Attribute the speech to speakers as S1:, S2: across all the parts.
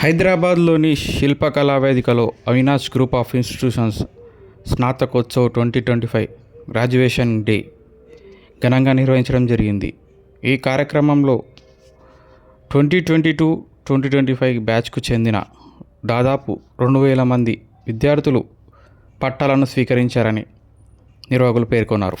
S1: హైదరాబాద్లోని శిల్పకళా వేదికలో Avinash group of institutions స్నాతకోత్సవ్ twenty twenty five graduation day ఘనంగా నిర్వహించడం జరిగింది. ఈ కార్యక్రమంలో twenty twenty two twenty twenty five బ్యాచ్కు చెందిన దాదాపు రెండు వేల మంది విద్యార్థులు పట్టాలను స్వీకరించారని నిర్వాహకులు పేర్కొన్నారు.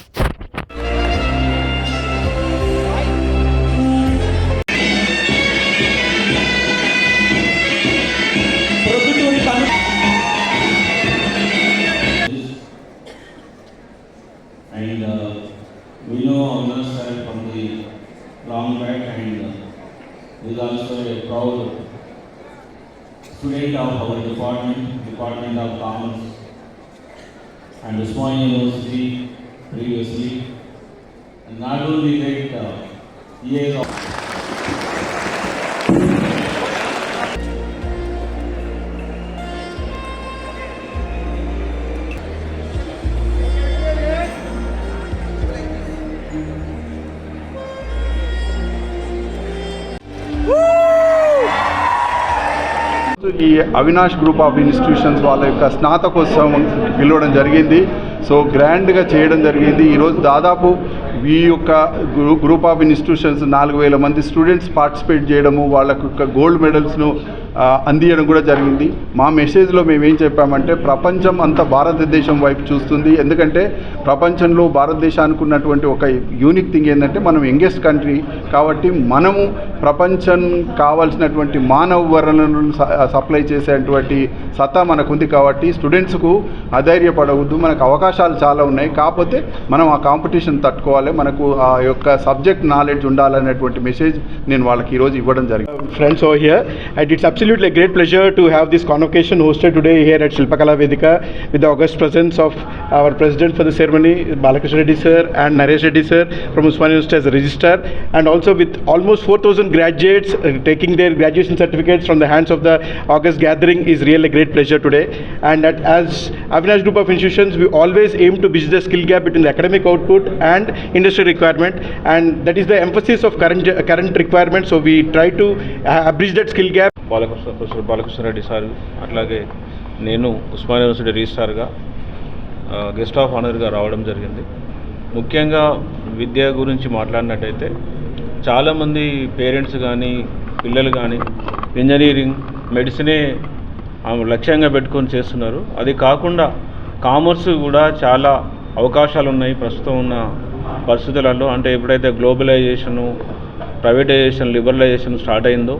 S2: We know Avinash sir from the long back and is also a proud student of our department, Department of Commerce and Usmania University previously. And not only that, uh, he has
S3: ఈ Avinash group of institutions వాళ్ళ యొక్క స్నాతకోత్సవం పిలవడం జరిగింది. So గ్రాండ్గా చేయడం జరిగింది. ఈరోజు దాదాపు ఈ యొక్క గ్రూప్ ఆఫ్ ఇన్స్టిట్యూషన్స్ నాలుగు వేల మంది స్టూడెంట్స్ పార్టిసిపేట్ చేయడము వాళ్ళ యొక్క గోల్డ్ మెడల్స్ను అందియడం కూడా జరిగింది. మా మెసేజ్లో మేము ఏం చెప్పామంటే ప్రపంచం అంతా భారతదేశం వైపు చూస్తుంది. ఎందుకంటే ప్రపంచంలో భారతదేశానికి ఉన్నటువంటి ఒక యూనిక్ థింగ్ ఏంటంటే మనం యంగెస్ట్ కంట్రీ కాబట్టి మనము ప్రపంచం కావాల్సినటువంటి మానవ వనరులను సప్లై చేసేటువంటి సత్తా మనకు ఉంది కాబట్టి స్టూడెంట్స్కు అధైర్యపడవద్దు. మనకు అవకాశాలు చాలా ఉన్నాయి. కాకపోతే మనం ఆ కాంపిటీషన్ తట్టుకోవాలి. మనకు ఆ యొక్క సబ్జెక్ట్ నాలెడ్జ్ ఉండాలనేటువంటి మెసేజ్ నేను వాళ్ళకి ఈరోజు ఇవ్వడం జరిగింది.
S4: ఫ్రెండ్స్ ఓ హియర్ ఐ డిట్స్ it's absolutely a great pleasure to have this convocation hosted today here at Shilpakala Vedika with the august presence of our president for the ceremony Balakrishna Reddy sir and Naresh Reddy sir from Usmania University as a and also with almost 4000 graduates uh, taking their graduation certificates from the hands of the august gathering is really a great pleasure today. And that as Avinash Group of Institutions we always aim to bridge the skill gap between the academic output and industry requirement and that is the emphasis of current current requirement so we try to uh, bridge that skill gap
S5: Balakrishna professor Balakrishna Reddy sir అట్లాగే నేను Osmania university రిజిస్ట్రార్గా guest of ఆనర్గా రావడం జరిగింది. ముఖ్యంగా విద్య గురించి మాట్లాడినట్టయితే చాలామంది parents కానీ పిల్లలు కానీ ఇంజనీరింగ్ మెడిసినే లక్ష్యంగా పెట్టుకొని చేస్తున్నారు. అది కాకుండా కామర్స్ కూడా చాలా అవకాశాలు ఉన్నాయి ప్రస్తుతం ఉన్న పరిస్థితులలో. అంటే ఎప్పుడైతే గ్లోబలైజేషను ప్రైవేటైజేషన్ లిబరలైజేషన్ స్టార్ట్ అయిందో